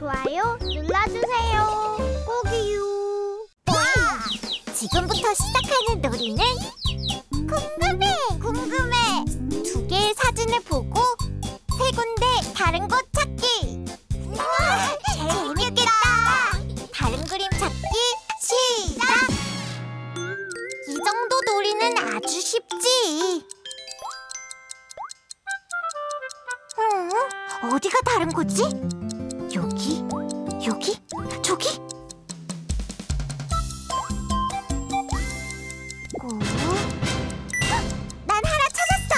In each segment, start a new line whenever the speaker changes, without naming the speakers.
좋아요 눌러주세요. 꼭이요.
지금부터 시작하는 놀이는 궁금해 궁금해 두 개의 사진을 보고 세 군데 다른 곳 찾기 우와 재밌겠다 다른 그림 찾기 시작 이 정도 놀이는 아주 쉽지 어? 어디가 다른 거지? 여기 저기 고. 헉! 난 하나 찾았어.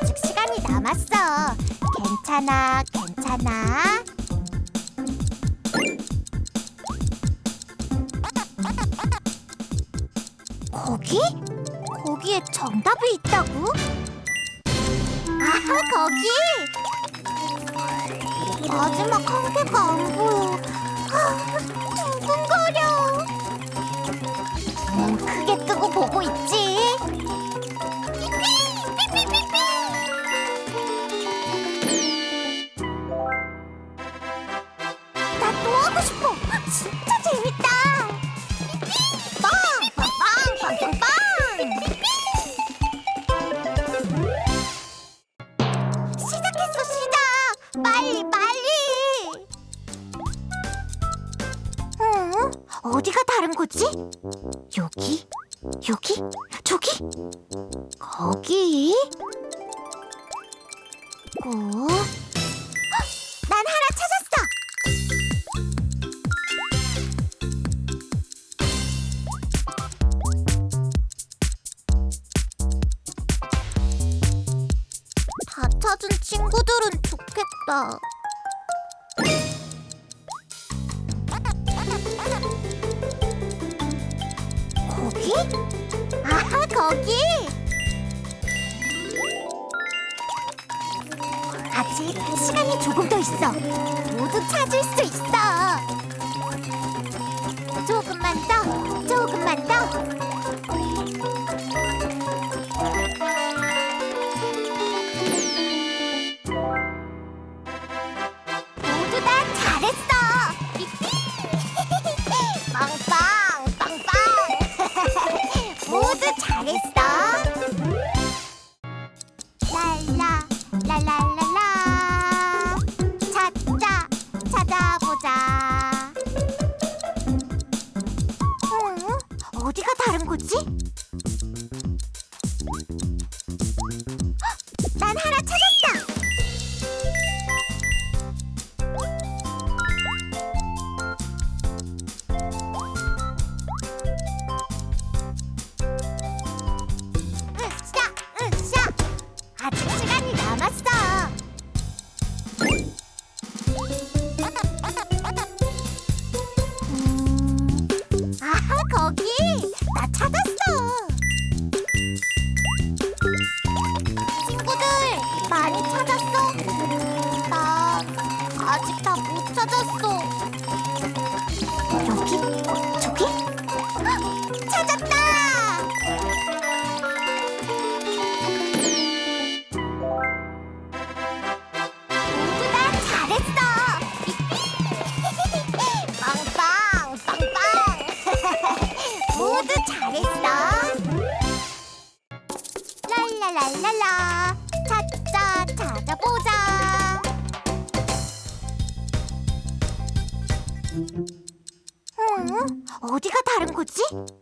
아직 시간이 남았어. 괜찮아, 괜찮아. 거기? 거기에 정답이 있다고? 아, 거기! 마지막 한 개가 안 보여. 아, 둥근거 빨리 빨리 어? 어디가 다른 거지? 여기 여기 저기 거기 고. 헉! 난 하나 찾았어 다 찾은 친구들은 좋겠다. 거기? 아, 거기! 아직 시간이 조금 더 있어. 모두 찾을 수 있어. 못 찾았어. 여기? 저기? 헉, 찾았다! 모두 다 잘했어. 빵빵 빵빵. 모두 잘했어. 랄랄랄랄라. 다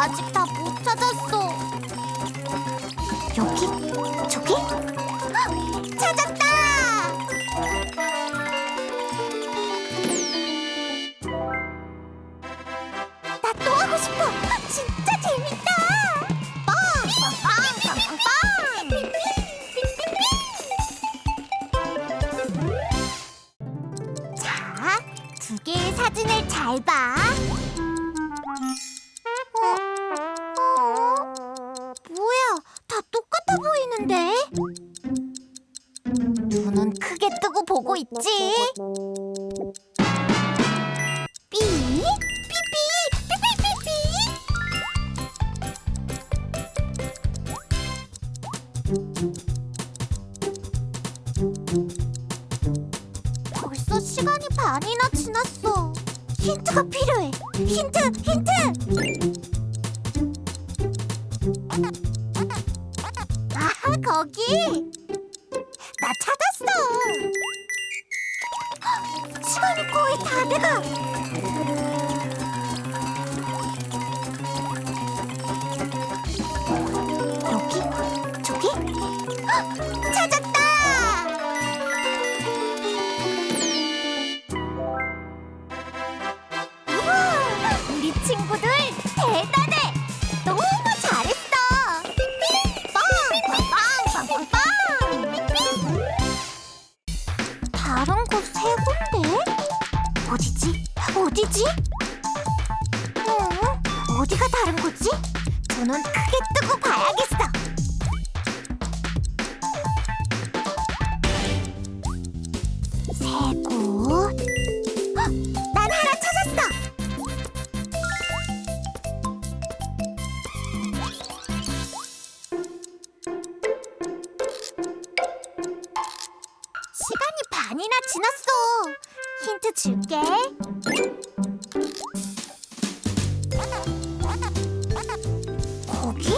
아직 다 못 찾았어. 여기? 저기? 아, 찾았다! 나 또 하고 싶어! 아, 진짜 재밌다! 빵! 빵! 빵! 빵! 자, 두 개의 사진을 잘 봐. 벌써 시간이 반이나 지났어. 힌트가 필요해. 힌트, 힌트. 아, 거기. 찾았다. 우와, 우리 친구들 대단해. 너무 잘했어. 빵빵빵빵빵빵. 다른 곳 세 군데? 어디지? 어디지? 어? 어디가 다른 거지? 저는 크게 뜨고 봐야겠어. 힌트 줄게. 거기?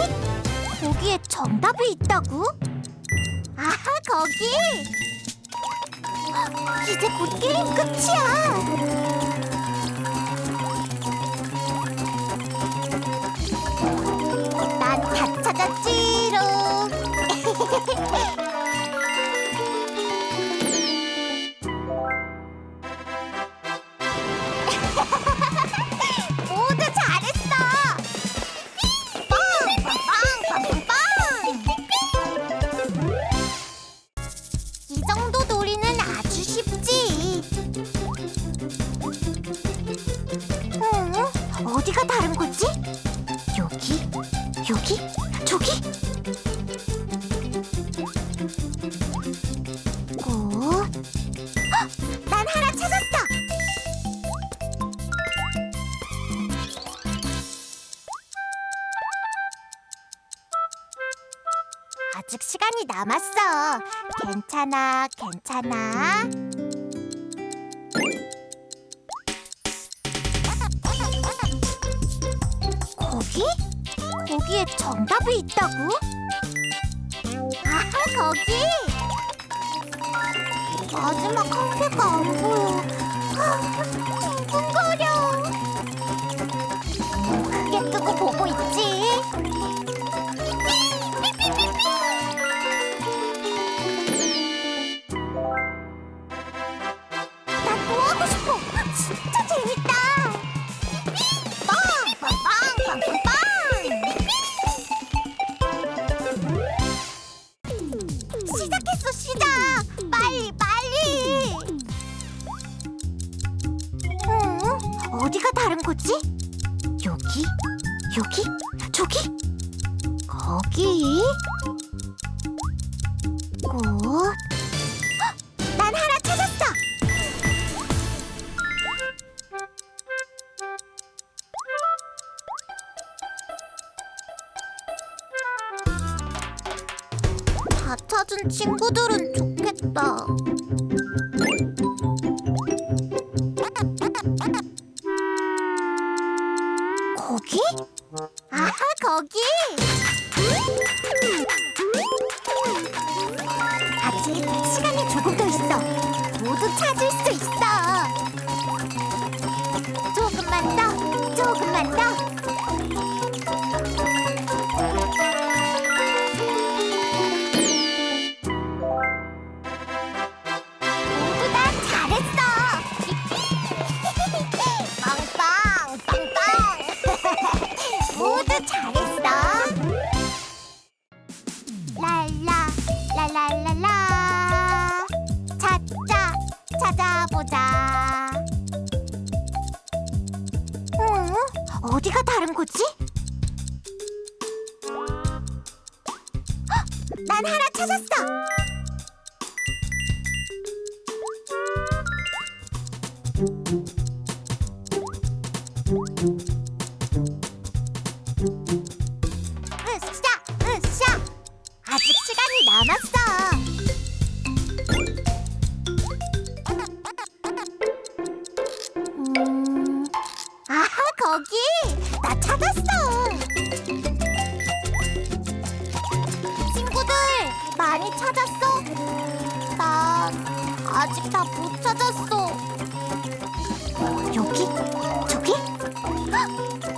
거기에 정답이 있다고? 아, 거기! 이제 곧 게임 끝이야. 아직 시간이 남았어. 괜찮아, 괜찮아. 거기? 거기에 정답이 있다고? 아, 거기! 마지막 한 개가 안 보여. 여기? 저기? 거기? 꽃? 헉! 난 하나 찾았어. 다 찾은 친구들은 좋겠다. 모두 찾을 수 있어. 으쌰, 으쌰. 아직 시간이 남았어. 음, 아, 거기! 나 찾았어! 친구들, 많이 찾았어? 난 아직 다 못 찾았어. 여기? 저기? 헉,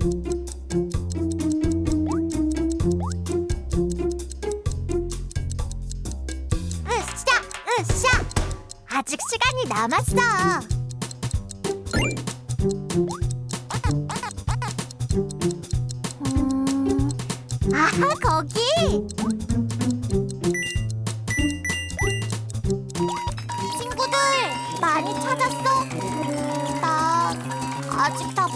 으쌰, 으쌰. 아직 시간이 남았어. 음, 아하, 거기. 친구들, 많이 찾았어? 나 아직 다